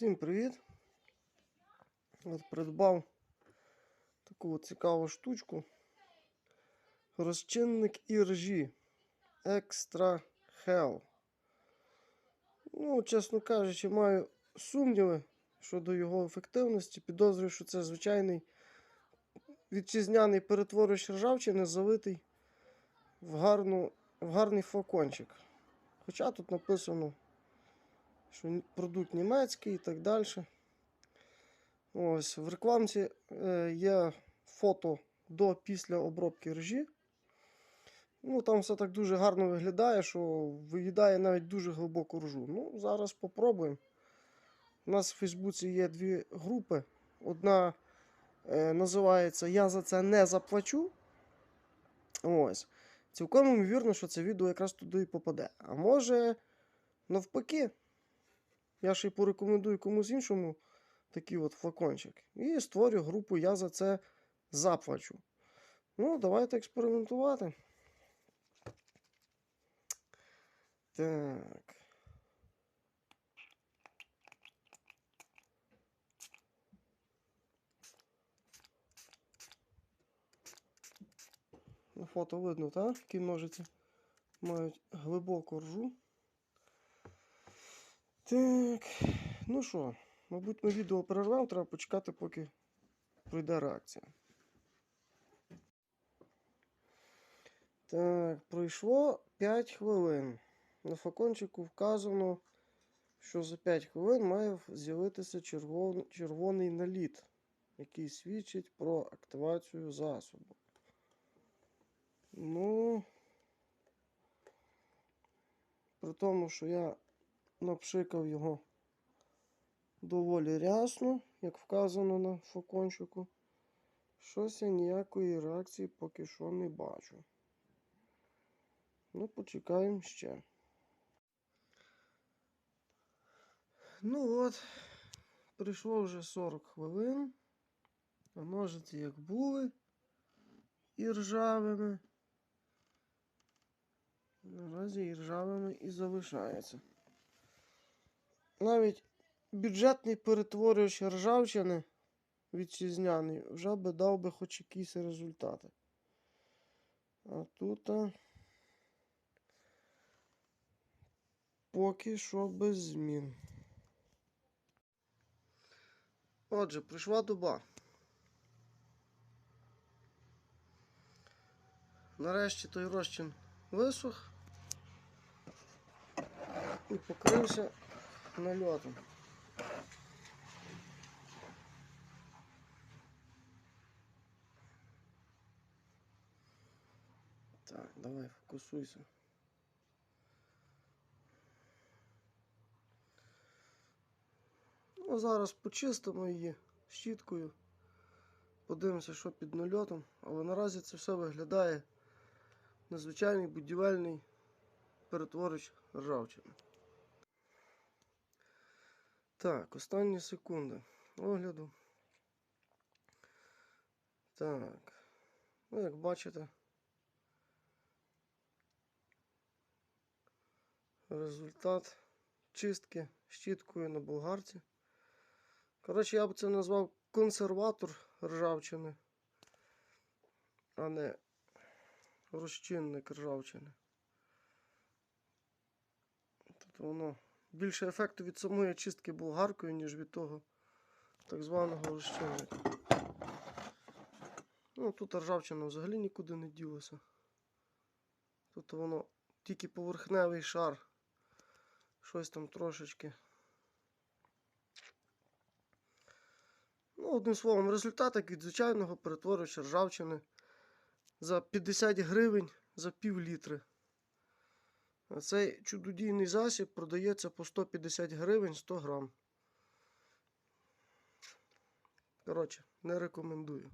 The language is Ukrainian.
Всім привіт! От придбав таку цікаву штучку. Розчинник іржі Extra Hell. Ну, чесно кажучи, маю сумніви щодо його ефективності. Підозрюю, що це звичайний вітчизняний перетворювач ржавчини, залитий в, гарну, в гарний флакончик. Хоча тут написано що продукт німецький і так далі. Ось, в рекламці е, є фото до після обробки ржі. Ну, там все так дуже гарно виглядає, що виїдає навіть дуже глибоку ржу. Ну, зараз попробуємо. У нас в Фейсбуці є дві групи. Одна е, називається Я за це не заплачу. Ось. Цілком ймовірно, що це відео якраз туди і попаде. А може, навпаки, я ще й порекомендую комусь іншому такий от флакончик. І створю групу Я за це заплачу. Ну, давайте експериментувати. Так. На фото видно, так? Такі ножиці мають глибоку ржу. Так, ну що, мабуть, ми відео перервемо, треба почекати, поки пройде реакція. Так, пройшло 5 хвилин. На флакончику вказано, що за 5 хвилин має з'явитися червон- червоний наліт, який свідчить про активацію засобу. Ну, при тому, що я напшикав його доволі рясно, як вказано на флакончику. Щось я ніякої реакції поки що не бачу. Ну, почекаємо ще. Ну от, прийшло вже 40 хвилин. А ножиці як були і ржавими. Наразі і ржавими і залишаються. Навіть бюджетний перетворювач ржавчини вітчизняний вже би дав би хоч якісь результати. А тут поки що без змін. Отже, прийшла доба. Нарешті той розчин висох і покрився нальотом. Так, давай фокусуйся. Ну, зараз почистимо її щіткою. Подивимося, що під нальотом. Але наразі це все виглядає надзвичайний будівельний перетворювач ржавчини. Так, останні секунди огляду. Так. Ну, як бачите, результат чистки щіткою на болгарці. Коротше, я б це назвав консерватор ржавчини, а не розчинник ржавчини. Тут воно більше ефекту від самої чистки болгаркою, ніж від того так званого розчинника. Ну, тут ржавчина взагалі нікуди не ділася. Тут воно тільки поверхневий шар. Щось там трошечки. Ну, одним словом, результат від звичайного перетворювача ржавчини за 50 гривень за пів літри. Цей чудодійний засіб продається по 150 гривень 100 грам. Коротше, не рекомендую.